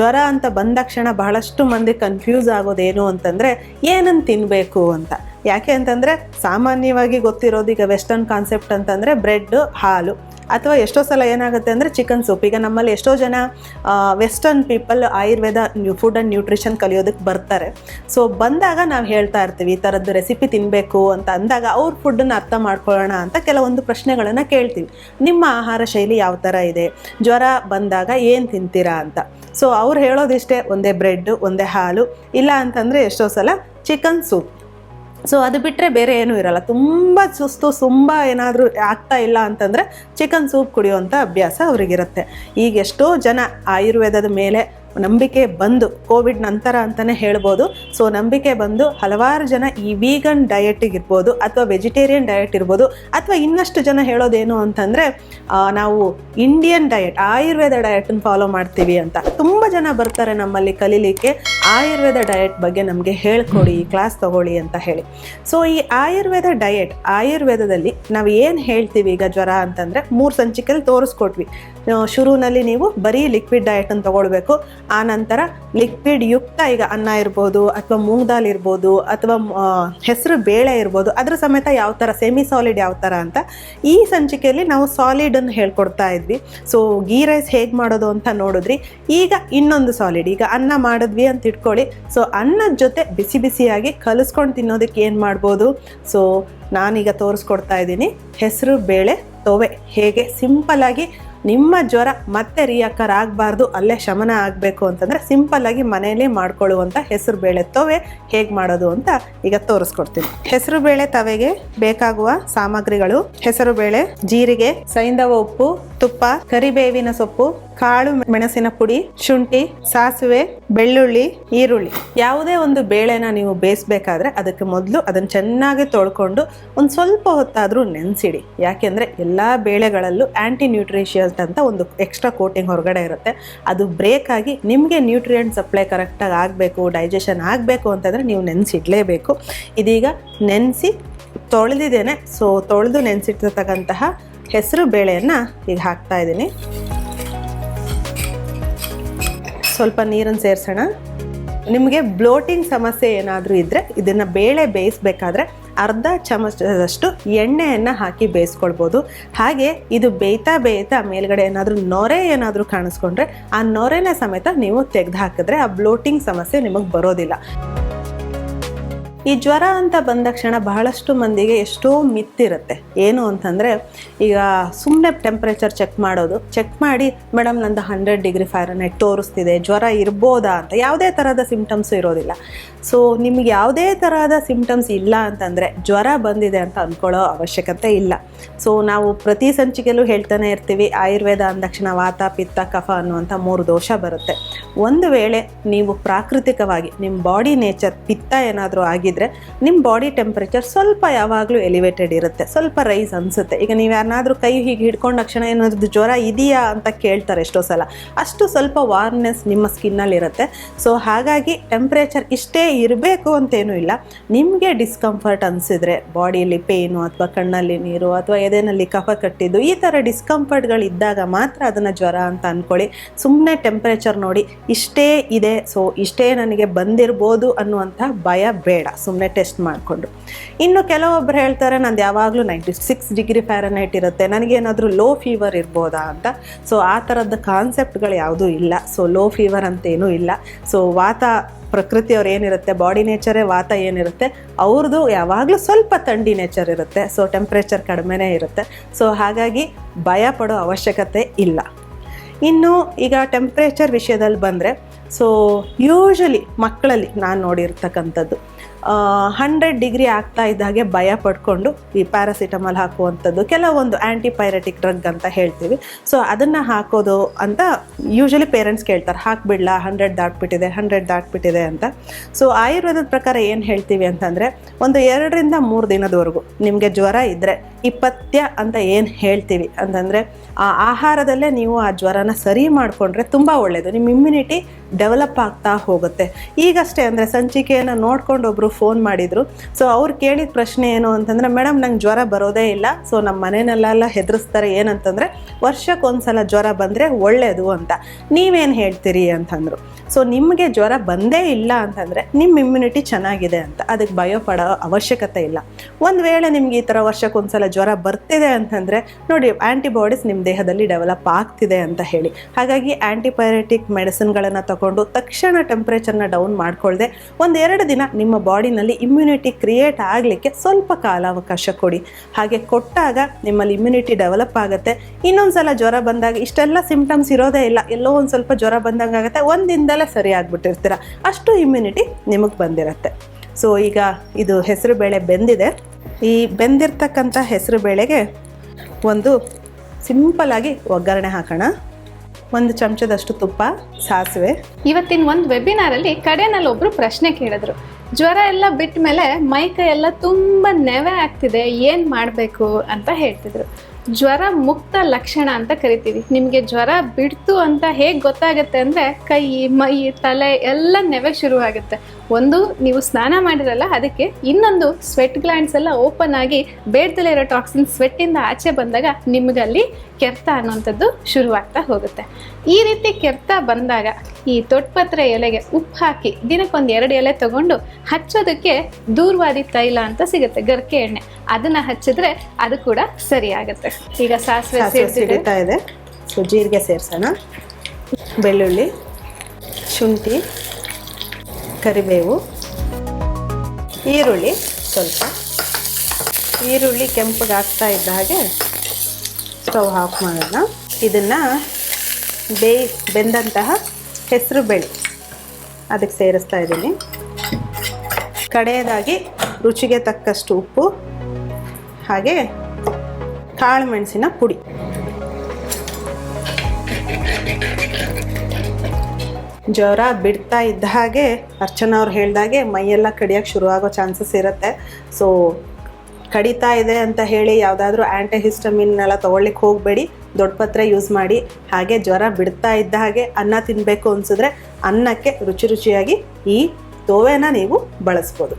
ಜ್ವರ ಅಂತ ಬಂದ ತಕ್ಷಣ ಬಹಳಷ್ಟು ಮಂದಿ ಕನ್ಫ್ಯೂಸ್ ಆಗೋದೇನು ಅಂತಂದರೆ ಏನನ್ನು ತಿನ್ನಬೇಕು ಅಂತ. ಯಾಕೆ ಅಂತಂದರೆ, ಸಾಮಾನ್ಯವಾಗಿ ಗೊತ್ತಿರೋದು ಈಗ ವೆಸ್ಟರ್ನ್ ಕಾನ್ಸೆಪ್ಟ್ ಅಂತಂದರೆ ಬ್ರೆಡ್ ಹಾಲು. ಅಥವಾ ಎಷ್ಟೋ ಸಲ ಏನಾಗುತ್ತೆ ಅಂದರೆ ಚಿಕನ್ ಸೂಪ್ ಈಗ ನಮ್ಮಲ್ಲಿ ಎಷ್ಟೋ ಜನ western people Ayurveda food and nutrition ಕಲಿಯೋದಕ್ಕೆ ಬರ್ತಾರೆ. ಸೊ ಬಂದಾಗ ನಾವು ಹೇಳ್ತಾ ಇರ್ತೀವಿ, ಈ ಥರದ್ದು ರೆಸಿಪಿ ತಿನ್ನಬೇಕು ಅಂತ ಅಂದಾಗ ಅವ್ರ ಫುಡ್ಡನ್ನು ಅರ್ಥ ಮಾಡ್ಕೊಳ್ಳೋಣ ಅಂತ ಕೆಲವೊಂದು ಪ್ರಶ್ನೆಗಳನ್ನು ಕೇಳ್ತೀವಿ. ನಿಮ್ಮ ಆಹಾರ ಶೈಲಿ ಯಾವ ಥರ ಇದೆ? ಜ್ವರ ಬಂದಾಗ ಏನು ತಿಂತೀರಾ ಅಂತ. ಸೊ ಅವ್ರು ಹೇಳೋದಿಷ್ಟೇ ಒಂದೇ ಬ್ರೆಡ್ಡು ಒಂದೇ ಹಾಲು, ಇಲ್ಲ ಅಂತಂದರೆ ಎಷ್ಟೋ ಸಲ ಚಿಕನ್ ಸೂಪ್ ಸೊ ಅದು ಬಿಟ್ಟರೆ ಬೇರೆ ಏನೂ ಇರಲ್ಲ. ತುಂಬ ಸುಸ್ತು, ತುಂಬ ಏನಾದರೂ ಆಗ್ತಾ ಇಲ್ಲ ಅಂತಂದರೆ ಚಿಕನ್ ಸೂಪ್ ಕುಡಿಯುವಂಥ ಅಭ್ಯಾಸ ಅವರಿಗಿರುತ್ತೆ. ಈಗ ಎಷ್ಟೋ ಜನ ಆಯುರ್ವೇದದ ಮೇಲೆ ನಂಬಿಕೆ ಬಂದು ಕೋವಿಡ್ ನಂತರ ಅಂತಲೇ ಹೇಳ್ಬೋದು. ಸೊ ನಂಬಿಕೆ ಬಂದು ಹಲವಾರು ಜನ ಈ ವೀಗನ್ ಡಯಟಿಗೆ ಇರ್ಬೋದು ಅಥವಾ ವೆಜಿಟೇರಿಯನ್ ಡಯಟ್ ಇರ್ಬೋದು ಅಥವಾ ಇನ್ನಷ್ಟು ಜನ ಹೇಳೋದೇನು ಅಂತಂದರೆ ನಾವು ಇಂಡಿಯನ್ ಡಯಟ್ ಆಯುರ್ವೇದ ಡಯಟನ್ನು ಫಾಲೋ ಮಾಡ್ತೀವಿ ಅಂತ. ತುಂಬ ಜನ ಬರ್ತಾರೆ ನಮ್ಮಲ್ಲಿ ಕಲೀಲಿಕ್ಕೆ. ಆಯುರ್ವೇದ ಡಯಟ್ ಬಗ್ಗೆ ನಮಗೆ ಹೇಳ್ಕೊಡಿ ಕ್ಲಾಸ್ ತಗೊಳ್ಳಿ ಅಂತ ಹೇಳಿ. ಸೊ ಈ ಆಯುರ್ವೇದ ಡಯಟ್ ಆಯುರ್ವೇದದಲ್ಲಿ ನಾವು ಏನು ಹೇಳ್ತೀವಿ ಈಗ ಜ್ವರ ಅಂತಂದರೆ ಮೂರು ಸಂಚಿಕೆಯಲ್ಲಿ ತೋರಿಸ್ಕೊಟ್ವಿ. ಶುರುವಿನಲ್ಲಿ ನೀವು ಬರೀ ಲಿಕ್ವಿಡ್ ಡಯಟನ್ನು ತಗೊಳ್ಬೇಕು. ಆ ನಂತರ ಲಿಕ್ವಿಡ್ ಯುಕ್ತ ಈಗ ಅನ್ನ ಇರ್ಬೋದು, ಅಥವಾ ಮೂಂಗ್ ದಾಲ್ ಇರ್ಬೋದು, ಅಥವಾ ಹೆಸರು ಬೇಳೆ ಇರ್ಬೋದು, ಅದ್ರ ಸಮೇತ ಯಾವ ಥರ ಸೆಮಿ ಸಾಲಿಡ್ ಯಾವ ಥರ ಅಂತ ಈ ಸಂಚಿಕೆಯಲ್ಲಿ ನಾವು ಸಾಲಿಡನ್ನು ಹೇಳ್ಕೊಡ್ತಾ ಇದ್ವಿ. ಸೊ ಗೀ ರೈಸ್ ಹೇಗೆ ಮಾಡೋದು ಅಂತ ನೋಡಿದ್ರಿ. ಈಗ ಇನ್ನೊಂದು ಸಾಲಿಡ್ ಈಗ ಅನ್ನ ಮಾಡಿದ್ವಿ ಅಂತ ಇಟ್ಕೊಳ್ಳಿ. ಸೊ ಅನ್ನದ ಜೊತೆ ಬಿಸಿ ಬಿಸಿಯಾಗಿ ಕಲಿಸ್ಕೊಂಡು ತಿನ್ನೋದಕ್ಕೆ ಏನು ಮಾಡ್ಬೋದು? ಸೊ ನಾನೀಗ ತೋರಿಸ್ಕೊಡ್ತಾ ಇದ್ದೀನಿ. ಹೆಸರು, ಬೇಳೆ, ತೊವೆ, ಹೇಗೆ ಸಿಂಪಲ್ಲಾಗಿ ನಿಮ್ಮ ಜ್ವರ ಮತ್ತೆ ರಿಯಾಕರ್ ಆಗಬಾರ್ದು, ಅಲ್ಲೇ ಶಮನ ಆಗಬೇಕು ಅಂತಂದರೆ ಸಿಂಪಲ್ಲಾಗಿ ಮನೆಯಲ್ಲೇ ಮಾಡ್ಕೊಳ್ಳುವಂಥ ಹೆಸರು ಬೇಳೆ ತೊವೆ ಹೇಗೆ ಮಾಡೋದು ಅಂತ ಈಗ ತೋರಿಸ್ಕೊಡ್ತೀನಿ. ಹೆಸರು ಬೇಳೆ ತವೆಗೆ ಬೇಕಾಗುವ ಸಾಮಗ್ರಿಗಳು, ಹೆಸರು ಬೇಳೆ, ಜೀರಿಗೆ ಸೈಂಧವ ಉಪ್ಪು ತುಪ್ಪ, ಕರಿಬೇವಿನ ಸೊಪ್ಪು, ಕಾಳು ಮೆಣಸಿನ ಪುಡಿ, ಶುಂಠಿ, ಸಾಸಿವೆ, ಬೆಳ್ಳುಳ್ಳಿ, ಈರುಳ್ಳಿ. ಯಾವುದೇ ಒಂದು ಬೇಳೆನ ನೀವು ಬೇಯಿಸ್ಬೇಕಾದ್ರೆ ಅದಕ್ಕೆ ಮೊದಲು ಅದನ್ನು ಚೆನ್ನಾಗಿ ತೊಳ್ಕೊಂಡು ಒಂದು ಸ್ವಲ್ಪ ಹೊತ್ತಾದರೂ ನೆನೆಸಿಡಿ. ಯಾಕೆಂದರೆ ಎಲ್ಲ ಬೇಳೆಗಳಲ್ಲೂ ಆ್ಯಂಟಿ ನ್ಯೂಟ್ರಿಷಿಯಸ್ ಅಂತ ಒಂದು ಎಕ್ಸ್ಟ್ರಾ ಕೋಟಿಂಗ್ ಹೊರಗಡೆ ಇರುತ್ತೆ. ಅದು ಬ್ರೇಕ್ ಆಗಿ ನಿಮಗೆ ನ್ಯೂಟ್ರಿಯೆಂಟ್ ಸಪ್ಲೈ ಕರೆಕ್ಟಾಗಿ ಆಗಬೇಕು ಡೈಜೆಷನ್ ಆಗಬೇಕು ಅಂತಂದರೆ ನೀವು ನೆನೆಸಿಡಲೇಬೇಕು. ಇದೀಗ ನೆನೆಸಿ ತೊಳೆದಿದ್ದೇನೆ. ಸೊ ತೊಳೆದು ನೆನೆಸಿಟ್ಟಿರ್ತಕ್ಕಂತಹ ಹೆಸರು ಬೇಳೆಯನ್ನು ಈಗ ಹಾಕ್ತಾ ಇದ್ದೀನಿ. ಸ್ವಲ್ಪ ನೀರನ್ನು ಸೇರಿಸೋಣ. ನಿಮಗೆ ಬ್ಲೋಟಿಂಗ್ ಸಮಸ್ಯೆ ಏನಾದರೂ ಇದ್ದರೆ ಇದನ್ನು ಬೇಳೆ ಬೇಯಿಸ್ಬೇಕಾದ್ರೆ ಅರ್ಧ ಚಮಚದಷ್ಟು ಎಣ್ಣೆಯನ್ನು ಹಾಕಿ ಬೇಯಿಸ್ಕೊಳ್ಬೋದು. ಹಾಗೆ ಇದು ಬೇಯ್ತಾ ಬೇಯ್ತಾ ಮೇಲ್ಗಡೆ ಏನಾದರೂ ನೊರೆ ಏನಾದರೂ ಕಾಣಿಸ್ಕೊಂಡ್ರೆ ಆ ನೊರೆನ ಸಮೇತ ನೀವು ತೆಗೆದು ಹಾಕಿದ್ರೆ ಆ ಬ್ಲೋಟಿಂಗ್ ಸಮಸ್ಯೆ ನಿಮಗೆ ಬರೋದಿಲ್ಲ. ಈ ಜ್ವರ ಅಂತ ಬಂದ ತಕ್ಷಣ ಬಹಳಷ್ಟು ಮಂದಿಗೆ ಎಷ್ಟೋ ಮಿತ್ತಿರುತ್ತೆ. ಏನು ಅಂತಂದರೆ, ಈಗ ಸುಮ್ಮನೆ ಟೆಂಪ್ರೇಚರ್ ಚೆಕ್ ಮಾಡೋದು. ಚೆಕ್ ಮಾಡಿ ಮೇಡಮ್ ನಂದು ಹಂಡ್ರೆಡ್ ಡಿಗ್ರಿ ಫ್ಯಾರನೈಟ್ ತೋರಿಸ್ತಿದೆ. ಜ್ವರ ಇರ್ಬೋದಾ? ಅಂತ. ಯಾವುದೇ ಥರದ ಸಿಮ್ಟಮ್ಸು ಇರೋದಿಲ್ಲ. ಸೊ ನಿಮ್ಗೆ ಯಾವುದೇ ಥರದ ಸಿಮ್ಟಮ್ಸ್ ಇಲ್ಲ ಅಂತಂದರೆ, ಜ್ವರ ಬಂದಿದೆ ಅಂತ ಅಂದ್ಕೊಳ್ಳೋ ಅವಶ್ಯಕತೆ ಇಲ್ಲ. ಸೊ ನಾವು ಪ್ರತಿ ಸಂಚಿಕೆಯಲ್ಲೂ ಹೇಳ್ತಾನೆ ಇರ್ತೀವಿ, ಆಯುರ್ವೇದ ಅಂದ ತಕ್ಷಣ ವಾತ, ಪಿತ್ತ, ಕಫ ಅನ್ನುವಂಥ ಮೂರು ದೋಷ ಬರುತ್ತೆ. ಒಂದು ವೇಳೆ ನೀವು ಪ್ರಾಕೃತಿಕವಾಗಿ, ನಿಮ್ಮ ಬಾಡಿ ನೇಚರ್ ಪಿತ್ತ ಏನಾದರೂ ಆಗಿದ್ರೆ ನಿಮ್ಮ ಬಾಡಿ ಟೆಂಪ್ರೇಚರ್ ಸ್ವಲ್ಪ ಯಾವಾಗಲೂ ಎಲಿವೇಟೆಡ್ ಇರುತ್ತೆ. ಸ್ವಲ್ಪ ರೈಸ್ ಅನಿಸುತ್ತೆ. ಈಗ ನೀವು ಯಾರನ್ನಾದ್ರೂ ಕೈ ಹೀಗೆ ಹಿಡ್ಕೊಂಡ ತಕ್ಷಣ ಏನಾದರೂ ಜ್ವರ ಇದೆಯಾ ಅಂತ ಕೇಳ್ತಾರೆ ಎಷ್ಟೋ ಸಲ. ಅಷ್ಟು ಸ್ವಲ್ಪ ವಾರ್ನೆಸ್ ನಿಮ್ಮ ಸ್ಕಿನ್ನಲ್ಲಿ ಇರುತ್ತೆ. ಸೊ ಹಾಗಾಗಿ ಟೆಂಪ್ರೇಚರ್ ಇಷ್ಟೇ ಇರಬೇಕು ಅಂತೇನೂ ಇಲ್ಲ. ನಿಮಗೆ ಡಿಸ್ಕಂಫರ್ಟ್ ಅನಿಸಿದ್ರೆ ಬಾಡಿಯಲ್ಲಿ ಪೇನು ಅಥವಾ ಕಣ್ಣಲ್ಲಿ ನೀರು ಅಥವಾ ಎದೆನಲ್ಲಿ ಕಫ ಕಟ್ಟಿದ್ದು ಈ ಥರ ಡಿಸ್ಕಂಫರ್ಟ್ಗಳು ಇದ್ದಾಗ ಮಾತ್ರ ಅದನ್ನು ಜ್ವರ ಅಂತ ಅಂದ್ಕೊಳ್ಳಿ ಸುಮ್ಮನೆ ಟೆಂಪ್ರೇಚರ್ ನೋಡಿ ಇಷ್ಟೇ ಇದೆ. ಸೊ ಇಷ್ಟೇ ನನಗೆ ಬಂದಿರ್ಬೋದು ಅನ್ನುವಂಥ ಭಯ ಬೇಡ. ಸುಮ್ಮನೆ ಟೆಸ್ಟ್ ಮಾಡಿಕೊಂಡು. ಇನ್ನು ಕೆಲವೊಬ್ರು ಹೇಳ್ತಾರೆ, ನಂದು ಯಾವಾಗಲೂ ನೈಂಟಿ ಸಿಕ್ಸ್ ಡಿಗ್ರಿ ಫ್ಯಾರನೈಟ್ ಇರುತ್ತೆ. ನನಗೇನಾದರೂ ಲೋ ಫೀವರ್ ಇರ್ಬೋದಾ ಅಂತ? ಸೊ ಆ ಥರದ ಕಾನ್ಸೆಪ್ಟ್ಗಳು ಯಾವುದೂ ಇಲ್ಲ. ಸೊ ಲೋ ಫೀವರ್ ಅಂತೇನೂ ಇಲ್ಲ. ಸೊ ವಾತ ಪ್ರಕೃತಿಯವ್ರು ಏನಿರುತ್ತೆ ಬಾಡಿ ನೇಚರೇ ವಾತ ಏನಿರುತ್ತೆ ಅವ್ರದ್ದು ಯಾವಾಗಲೂ ಸ್ವಲ್ಪ ಥಂಡಿ ನೇಚರ್ ಇರುತ್ತೆ. ಸೊ ಟೆಂಪ್ರೇಚರ್ ಕಡಿಮೆನೇ ಇರುತ್ತೆ. ಸೊ ಹಾಗಾಗಿ ಭಯ ಪಡೋ ಅವಶ್ಯಕತೆ ಇಲ್ಲ. ಇನ್ನು ಈಗ ಟೆಂಪ್ರೇಚರ್ ವಿಷಯದಲ್ಲಿ ಬಂದರೆ ಸೊ ಯೂಶಲಿ ಮಕ್ಕಳಲ್ಲಿ ನಾನು ನೋಡಿರ್ತಕ್ಕಂಥದ್ದು ಹಂಡ್ರೆಡ್ ಡಿಗ್ರಿ ಆಗ್ತಾ ಇದ್ದಾಗೆ ಭಯ ಪಡ್ಕೊಂಡು ಈ ಪ್ಯಾರಾಸಿಟಮಾಲ್ ಹಾಕುವಂಥದ್ದು ಕೆಲವೊಂದು ಆ್ಯಂಟಿಪೈರೆಟಿಕ್ ಡ್ರಗ್ ಅಂತ ಹೇಳ್ತೀವಿ. ಸೊ ಅದನ್ನು ಹಾಕೋದು ಅಂತ ಯೂಶಲಿ ಪೇರೆಂಟ್ಸ್ ಕೇಳ್ತಾರೆ. ಹಾಕ್ಬಿಡ್ಲಾ ಹಂಡ್ರೆಡ್ ದಾಟ್ಬಿಟ್ಟಿದೆ ಹಂಡ್ರೆಡ್ ದಾಟ್ಬಿಟ್ಟಿದೆ ಅಂತ. ಸೊ ಆಯುರ್ವೇದದ ಪ್ರಕಾರ ಏನು ಹೇಳ್ತೀವಿ ಅಂತಂದರೆ, ಒಂದು ಎರಡರಿಂದ ಮೂರು ದಿನದವರೆಗೂ ನಿಮಗೆ ಜ್ವರ ಇದ್ದರೆ ಪಥ್ಯ ಅಂತ ಏನು ಹೇಳ್ತೀವಿ ಅಂತಂದರೆ, ಆ ಆಹಾರದಲ್ಲೇ ನೀವು ಆ ಜ್ವರನ ಸರಿ ಮಾಡಿಕೊಂಡ್ರೆ ತುಂಬ ಒಳ್ಳೆಯದು ನಿಮ್ಮ ಇಮ್ಯುನಿಟಿ ಡೆವಲಪ್ ಆಗ್ತಾ ಹೋಗುತ್ತೆ. ಈಗಷ್ಟೇ ಅಂದರೆ ಸಂಚಿಕೆಯನ್ನು ನೋಡ್ಕೊಂಡು ಫೋನ್ ಮಾಡಿದರು. ಸೊ ಅವ್ರು ಕೇಳಿದ ಪ್ರಶ್ನೆ ಏನು ಅಂತಂದರೆ ಮೇಡಮ್ ನಂಗೆ ಜ್ವರ ಬರೋದೇ ಇಲ್ಲ. ಸೊ ನಮ್ಮ ಮನೆಯಲ್ಲೆಲ್ಲ ಹೆದರಿಸ್ತಾರೆ ಏನಂತಂದರೆ, ವರ್ಷಕ್ಕೊಂದ್ಸಲ ಜ್ವರ ಬಂದರೆ ಒಳ್ಳೆಯದು ಅಂತ. ನೀವೇನು ಹೇಳ್ತೀರಿ? ಅಂತಂದರು. ಸೊ ನಿಮಗೆ ಜ್ವರ ಬಂದೇ ಇಲ್ಲ ಅಂತಂದರೆ ನಿಮ್ಮ ಇಮ್ಯುನಿಟಿ ಚೆನ್ನಾಗಿದೆ ಅಂತ. ಅದಕ್ಕೆ ಭಯ ಪಡೋ ಅವಶ್ಯಕತೆ ಇಲ್ಲ. ಒಂದು ವೇಳೆ ನಿಮ್ಗೆ ಈ ಥರ ವರ್ಷಕ್ಕೊಂದ್ಸಲ ಜ್ವರ ಬರ್ತಿದೆ ಅಂತಂದರೆ, ನೋಡಿ ಆ್ಯಂಟಿಬಾಡೀಸ್ ನಿಮ್ಮ ದೇಹದಲ್ಲಿ ಡೆವಲಪ್ ಆಗ್ತಿದೆ ಅಂತ ಹೇಳಿ. ಹಾಗಾಗಿ ಆ್ಯಂಟಿಬಯೋಟಿಕ್ ಮೆಡಿಸಿನ್ಗಳನ್ನು ತಗೊಂಡು ತಕ್ಷಣ ಟೆಂಪ್ರೇಚರ್ನ ಡೌನ್ ಮಾಡ್ಕೊಳ್ಳದೆ ಒಂದೆರಡು ದಿನ ನಿಮ್ಮ ಬಾಡಿನಲ್ಲಿ ಇಮ್ಯುನಿಟಿ ಕ್ರಿಯೇಟ್ ಆಗಲಿಕ್ಕೆ ಸ್ವಲ್ಪ ಕಾಲಾವಕಾಶ ಕೊಡಿ. ಹಾಗೆ ಕೊಟ್ಟಾಗ ನಿಮ್ಮಲ್ಲಿ ಇಮ್ಯುನಿಟಿ ಡೆವಲಪ್ ಆಗುತ್ತೆ. ಇನ್ನೊಂದು ಸಲ ಜ್ವರ ಬಂದಾಗ ಇಷ್ಟೆಲ್ಲ ಸಿಂಪ್ಟಮ್ಸ್ ಇರೋದೇ ಇಲ್ಲ. ಎಲ್ಲೋ ಒಂದು ಸ್ವಲ್ಪ ಜ್ವರ ಬಂದಂಗೆ ಆಗುತ್ತೆ. ಒಂದು ದಿನದಲ್ಲೇ ಸರಿ ಆಗ್ಬಿಟ್ಟಿರ್ತೀರ ಅಷ್ಟು ಇಮ್ಯುನಿಟಿ ನಿಮಗೆ ಬಂದಿರುತ್ತೆ. ಸೊ ಈಗ ಇದು ಹೆಸರು ಬೇಳೆ ಬೆಂದಿದೆ. ಈ ಬೆಂದಿರ್ತಕ್ಕಂಥ ಹೆಸರು ಬೇಳೆಗೆ ಒಂದು ಸಿಂಪಲಾಗಿ ಒಗ್ಗರಣೆ ಹಾಕೋಣ. ಒಂದು ಚಮಚದಷ್ಟು ತುಪ್ಪ, ಸಾಸಿವೆ. ಇವತ್ತಿನ ಒಂದು ವೆಬಿನಾರಲ್ಲಿ ಕಡೆನಲ್ಲಿ ಒಬ್ಬರು ಪ್ರಶ್ನೆ ಕೇಳಿದ್ರು. ಜ್ವರ ಎಲ್ಲ ಬಿಟ್ಟ ಮೇಲೆ ಮೈ ಎಲ್ಲ ತುಂಬ ನೆವೆ ಆಗ್ತಿದೆ, ಏನು ಮಾಡಬೇಕು ಅಂತ ಹೇಳ್ತಿದ್ರು. ಜ್ವರ ಮುಕ್ತ ಲಕ್ಷಣ ಅಂತ ಕರಿತೀವಿ. ನಿಮಗೆ ಜ್ವರ ಬಿಡ್ತು ಅಂತ ಹೇಗೆ ಗೊತ್ತಾಗುತ್ತೆ ಅಂದರೆ ಕೈ, ಮೈ, ತಲೆ ಎಲ್ಲ ನೆವೆ ಶುರು ಆಗುತ್ತೆ ಒಂದು ನೀವು ಸ್ನಾನ ಮಾಡಿರಲ್ಲ ಅದಕ್ಕೆ ಇನ್ನೊಂದು ಸ್ವೆಟ್ ಗ್ಲಾಂಡ್ಸ್ ಎಲ್ಲ ಓಪನ್ ಆಗಿ ಬೇಡ್ದಲೇ ಇರೋ ಟಾಕ್ಸಿನ್ ಸ್ವೆಟ್ಟಿಂದ ಆಚೆ ಬಂದಾಗ ನಿಮಗಲ್ಲಿ ಕೆರ್ತ ಅನ್ನೋಂಥದ್ದು ಶುರುವಾಗ್ತಾ ಹೋಗುತ್ತೆ. ಈ ರೀತಿ ಕೆರ್ತ ಬಂದಾಗ ಈ ತೊಟ್ಪತ್ರೆ ಎಲೆಗೆ ಉಪ್ಪು ಹಾಕಿ ದಿನಕ್ಕೊಂದು ಎರಡು ಎಲೆ ತಗೊಂಡು ಹಚ್ಚೋದಕ್ಕೆ ದೂರ್ವಾದಿ ತೈಲ ಅಂತ ಸಿಗುತ್ತೆ ಗರ್ಕೆ ಎಣ್ಣೆ. ಅದನ್ನ ಹಚ್ಚಿದ್ರೆ ಅದು ಕೂಡ ಸರಿ ಆಗುತ್ತೆ ಈಗ ಸಾಸಿವೆ ಸಾಸಿವೆ ಸಿಡಿತಾ ಇದೆ. ಸೊ ಜೀರಿಗೆ ಸೇರ್ಸೋಣ. ಬೆಳ್ಳುಳ್ಳಿ ಶುಂಠಿ ಕರಿಬೇವು, ಈರುಳ್ಳಿ ಸ್ವಲ್ಪ. ಈರುಳ್ಳಿ ಕೆಂಪಗಾಗ್ತಾ ಇದ್ದ ಹಾಗೆ ಸ್ಟವ್ ಆಫ್ ಮಾಡೋಣ. ಇದನ್ನು ಬೇಯ್ ಬೆಂದಂತಹ ಹೆಸರು ಬೇಳೆ ಅದಕ್ಕೆ ಸೇರಿಸ್ತಾ ಇದ್ದೀನಿ. ಕಡೆಯದಾಗಿ ರುಚಿಗೆ ತಕ್ಕಷ್ಟು ಉಪ್ಪು, ಹಾಗೆ ಕಾಳು ಮೆಣಸಿನ ಪುಡಿ. ಜ್ವರ ಬಿಡ್ತಾ ಇದ್ದ ಹಾಗೆ ಅರ್ಚನಾ ಅವ್ರು ಹೇಳಿದಾಗೆ ಮೈಯೆಲ್ಲ ಕಡಿಯೋಕ್ಕೆ ಶುರುವಾಗೋ ಚಾನ್ಸಸ್ ಇರುತ್ತೆ. ಸೊ ಕಡಿತಾ ಇದೆ ಅಂತ ಹೇಳಿ ಯಾವುದಾದ್ರೂ ಆ್ಯಂಟಿಹಿಸ್ಟಮಿನ್ನೆಲ್ಲ ತೊಗೊಳ್ಲಿಕ್ಕೆ ಹೋಗಬೇಡಿ, ದೊಡ್ಡ ಪತ್ರೆ ಯೂಸ್ ಮಾಡಿ, ಹಾಗೆ ಜ್ವರ ಬಿಡ್ತಾ ಇದ್ದ ಹಾಗೆ ಅನ್ನ ತಿನ್ನಬೇಕು ಅನಿಸಿದ್ರೆ ಅನ್ನಕ್ಕೆ ರುಚಿ ರುಚಿಯಾಗಿ ಈ ತೋವೆನ ನೀವು ಬಳಸ್ಬೋದು.